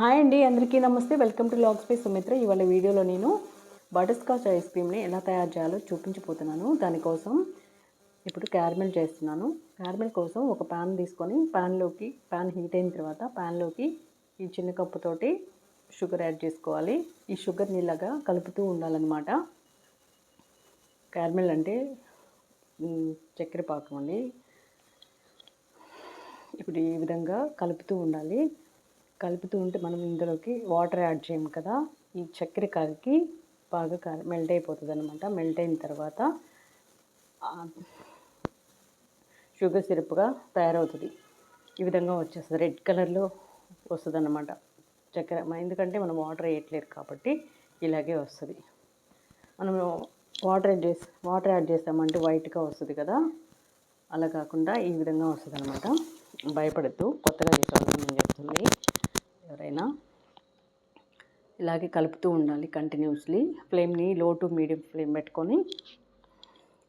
Hi అండి అందరికీ నమస్తే. Welcome to log space Sumitra ఇవాళ వీడియోలో నేను బటర్స్కాచ్ ఐస్ క్రీమ్ని ఎలా తయారు చేయాలో చూపించిపోతున్నాను దానికోసం ఇప్పుడు క్యారమెల్ చేస్తున్నాను. క్యారమెల్ కోసం ఒక ప్యాన్ తీసుకొని ప్యాన్లోకి ప్యాన్ హీట్ అయిన తర్వాత ప్యాన్లోకి ఈ చిన్న కప్పుతోటి షుగర్ యాడ్ చేసుకోవాలి. ఈ షుగర్ని ఇలాగా కలుపుతూ ఉండాలన్నమాట. క్యారమెల్ అంటే చక్కెర పాకం అండి. ఇప్పుడు ఈ విధంగా కలుపుతూ ఉండాలి. కలుపుతూ ఉంటే మనం ఇందులోకి వాటర్ యాడ్ చేయము కదా. ఈ చక్కెర కరిగి బాగా మెల్ట్ అయిపోతుంది అనమాట మెల్ట్ అయిన తర్వాత షుగర్ సిరప్గా తయారవుతుంది. ఈ విధంగా వచ్చేస్తుంది. రెడ్ కలర్లో వస్తుంది అన్నమాట చక్కెర. ఎందుకంటే మనం వాటర్ వేయట్లేదు కాబట్టి ఇలాగే వస్తుంది. మనము వాటర్ యాడ్ చేసి వాటర్ యాడ్ చేస్తామంటే వైట్గా వస్తుంది కదా. అలా కాకుండా ఈ విధంగా వస్తుంది అనమాట భయపడద్దు. కొత్తగా చేసేవాళ్ళని నేను చెప్తుంది. ఎవరైనా ఇలాగే కలుపుతూ ఉండాలి కంటిన్యూస్లీ ఫ్లేమ్ని లో టు మీడియం ఫ్లేమ్ పెట్టుకొని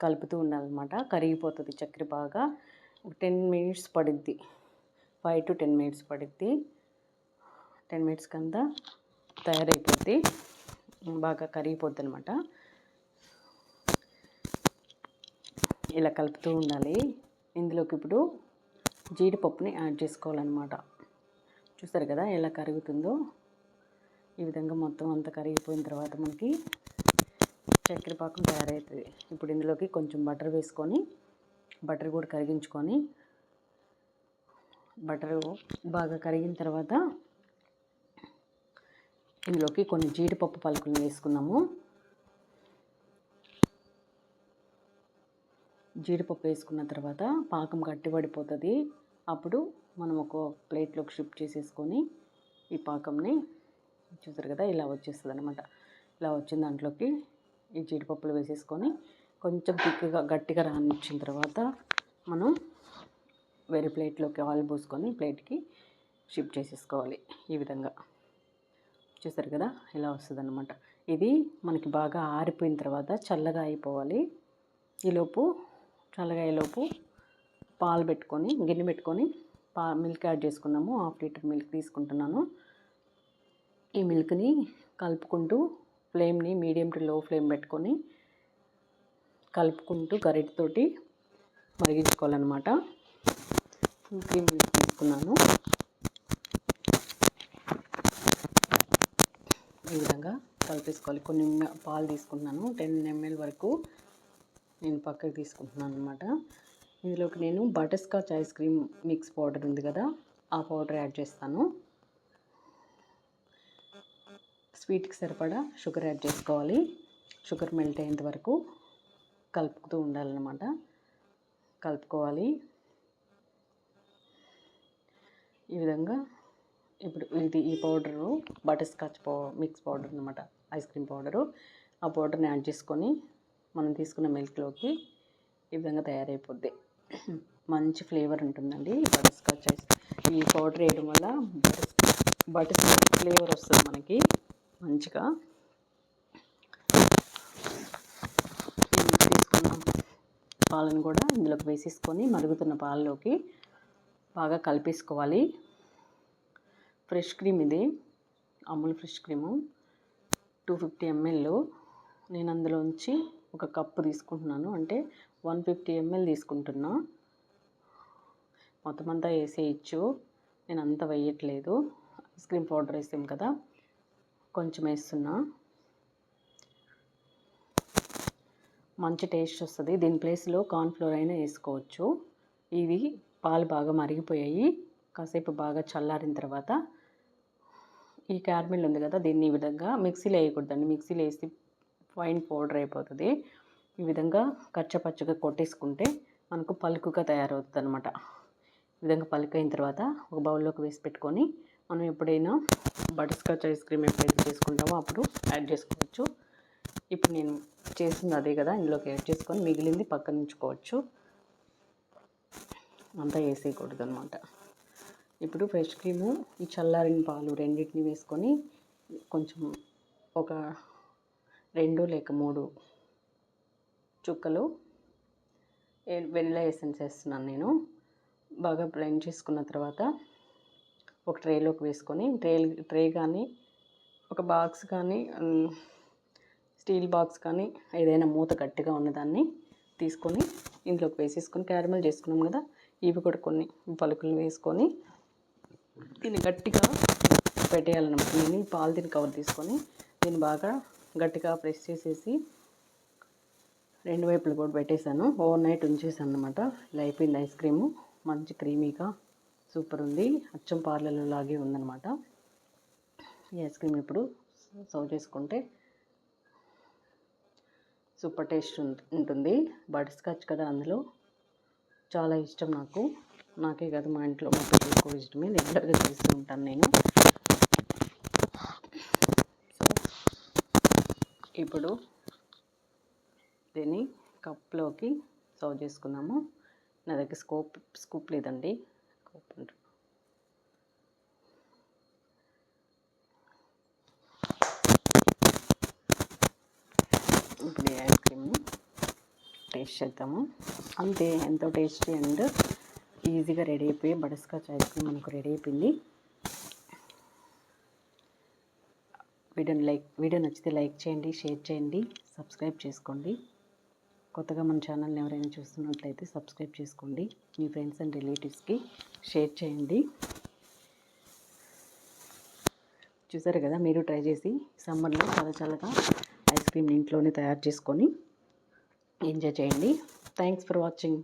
కలుపుతూ ఉండాలన్నమాట. కరిగిపోతుంది చక్కెర బాగా. టెన్ మినిట్స్ పడుద్ది. ఫైవ్ టు టెన్ మినిట్స్ పడుద్ది. టెన్ మినిట్స్ కింద తయారైపోద్ది. బాగా కరిగిపోద్ది అనమాట ఇలా కలుపుతూ ఉండాలి. ఇందులోకి ఇప్పుడు జీడిపప్పుని యాడ్ చేసుకోవాలన్నమాట. చూసారు కదా ఎలా కరుగుతుందో? ఈ విధంగా మొత్తం అంతా కరిగిపోయిన తర్వాత మనకి చక్కెర పాకం తయారవుతుంది. ఇప్పుడు ఇందులోకి కొంచెం బటర్ వేసుకొని బటర్ కూడా కరిగించుకొని బటర్ బాగా కరిగిన తర్వాత ఇందులోకి కొన్ని జీడిపప్పు పలుకులు వేసుకున్నాము. జీడిపప్పు వేసుకున్న తర్వాత పాకం గట్టిపడిపోతుంది. అప్పుడు మనం ఒక ప్లేట్లోకి షిఫ్ట్ చేసేసుకొని ఈ పాకంని చూసారు కదా ఇలా వచ్చేస్తుంది అనమాట ఇలా వచ్చిన దాంట్లోకి ఈ జీడిపప్పులు వేసేసుకొని కొంచెం తిక్కుగా గట్టిగా రానిచ్చిన తర్వాత మనం వేరే ప్లేట్లోకి ఆయిల్ పోసుకొని ప్లేట్కి షిఫ్ట్ చేసేసుకోవాలి ఈ విధంగా. చూసారు కదా ఇలా వస్తుంది అనమాట ఇది మనకి బాగా ఆరిపోయిన తర్వాత చల్లగా అయిపోవాలి. ఈలోపు చల్లగా అయ్యేలోపు పాలు పెట్టుకొని గిన్నె పెట్టుకొని మిల్క్ యాడ్ చేసుకున్నాము. హాఫ్ లీటర్ మిల్క్ తీసుకుంటున్నాను. ఈ మిల్క్ని కలుపుకుంటూ ఫ్లేమ్ని మీడియం టు లో ఫ్లేమ్ పెట్టుకొని కలుపుకుంటూ గరిటతోటి మరిగించుకోవాలన్నమాట. ఫుల్ క్రీమ్ మిల్క్ తీసుకున్నాను. ఈ విధంగా కలిపేసుకోవాలి. కొన్ని పాలు తీసుకున్నాను టెన్ ఎంఎల్ వరకు నేను పక్కకి తీసుకుంటున్నాను అనమాట ఇందులోకి నేను butterscotch ice cream mix powder ఉంది కదా ఆ పౌడర్ యాడ్ చేస్తాను. స్వీట్కి సరిపడా షుగర్ యాడ్ చేసుకోవాలి. షుగర్ మెల్ట్ అయ్యేంత వరకు కలుపుతూ ఉండాలన్నమాట. కలుపుకోవాలి. ఈ విధంగా ఇప్పుడు ఇది ఈ పౌడరు బటర్ స్కాచ్ పౌ మిక్స్ పౌడర్ అనమాట ఐస్ క్రీమ్ పౌడరు. ఆ పౌడర్ని యాడ్ చేసుకొని మనం తీసుకున్న మిల్క్లోకి ఈ విధంగా తయారైపోద్ది. మంచి ఫ్లేవర్ ఉంటుందండి. బటర్ స్కాచ్ ఐస్ ఈ పౌడర్ వేయడం వల్ల బటర్ బటర్ స్కాచ్ ఫ్లేవర్ వస్తుంది మనకి మంచిగా. తీసుకున్న పాలను కూడా ఇందులోకి వేసేసుకొని మరుగుతున్న పాలలోకి బాగా కలిపేసుకోవాలి. ఫ్రెష్ క్రీమ్ ఇది. Amul fresh cream. Two fifty ML. నేను అందులోంచి ఒక కప్పు తీసుకుంటున్నాను. అంటే వన్ ఫిఫ్టీ ఎంఎల్ తీసుకుంటున్నా. మొత్తం అంతా వేసేయచ్చు. నేను అంత వేయట్లేదు. ఐస్ క్రీమ్ పౌడర్ వేసాం కదా. కొంచెం వేస్తున్నా. మంచి టేస్ట్ వస్తుంది. దీని ప్లేస్లో కార్న్ఫ్లోర్ అయినా వేసుకోవచ్చు. ఇవి పాలు బాగా మరిగిపోయాయి. కాసేపు బాగా చల్లారిన తర్వాత ఈ క్యారమిల్ ఉంది కదా దీన్ని ఈ విధంగా మిక్సీలో వేయకూడదండి. మిక్సీలో వేసి ఫైన్ పౌడర్ అయిపోతుంది. ఈ విధంగా కచ్చపచ్చగా కొట్టేసుకుంటే మనకు పలుకుగా తయారవుతుంది అనమాట ఈ విధంగా పలుకు అయిన తర్వాత ఒక బౌల్లోకి వేసి పెట్టుకొని మనం ఎప్పుడైనా బటర్స్కాచ్ ఐస్ క్రీమ్ ఎప్పుడైతే చేసుకుంటామో అప్పుడు యాడ్ చేసుకోవచ్చు. ఇప్పుడు నేను చేసింది అదే కదా ఇందులోకి యాడ్ చేసుకొని మిగిలింది పక్కన ఉంచుకోవచ్చు. అంతా వేసేయకూడదు అనమాట ఇప్పుడు ఫ్రెష్ క్రీము ఈ చల్లారిన పాలు రెండింటిని వేసుకొని కొంచెం ఒక రెండు లేక మూడు చుక్కలు వెనిలా ఎసెన్స్ వేస్తున్నాను నేను. బాగా బ్లెండ్ చేసుకున్న తర్వాత ఒక ట్రేలోకి వేసుకొని ట్రే ట్రే కానీ ఒక బాక్స్ కానీ స్టీల్ బాక్స్ కానీ ఏదైనా మూత గట్టిగా ఉన్నదాన్ని తీసుకొని ఇందులోకి వేసేసుకొని క్యారమల్ చేసుకున్నాం కదా ఇవి కూడా కొన్ని పలుకులు వేసుకొని దీన్ని గట్టిగా పెట్టేయాలన్నమాట. నేను పాలిథిన్ కవర్ తీసుకొని దీన్ని బాగా గట్టిగా ప్రెస్ చేసేసి రెండు వైపులు కూడా పెట్టేశాను. ఓవర్ నైట్ ఉంచేసాను అనమాట ఇలా అయిపోయింది ఐస్ క్రీము. మంచి క్రీమీగా సూపర్ ఉంది. అచ్చం పార్లర్లో లాగే ఉందన్నమాట. ఈ ఐస్ క్రీమ్ ఇప్పుడు సర్వ్ చేసుకుంటే సూపర్ టేస్ట్ ఉం- ఉంటుంది. బటర్ స్కాచ్ కదా అందులో. చాలా ఇష్టం నాకు. నాకే కాదు మా ఇంట్లో మా పిల్లలకు కూడా ఇష్టమే రెగ్యులర్గా చేస్తూ ఉంటాను నేను. ఇప్పుడు దీన్ని కప్లోకి సర్వ్ చేసుకున్నాము. నా దగ్గర స్కోప్ స్కూప్ లేదండి. స్కోప్ ఇప్పుడు ఐస్ క్రీమ్ని టేస్ట్ చేద్దాము. అంతే ఎంతో టేస్టీ అండ్ ఈజీగా రెడీ అయిపోయి బటర్స్కాచ్ ఐస్ క్రీమ్ మనకు రెడీ అయిపోయింది. వీడియోని లైక్ వీడియో నచ్చితే లైక్ చేయండి షేర్ చేయండి సబ్స్క్రైబ్ చేసుకోండి. కొత్తగా మన ఛానల్ని ఎవరైనా చూస్తున్నట్లయితే సబ్స్క్రైబ్ చేసుకోండి. మీ ఫ్రెండ్స్ అండ్ రిలేటివ్స్కి షేర్ చేయండి. చూసారు కదా మీరు ట్రై చేసి సమ్మర్లో చాలా చల్లగా ఐస్ క్రీమ్ ఇంట్లోనే తయారు చేసుకొని ఎంజాయ్ చేయండి. Thanks for watching.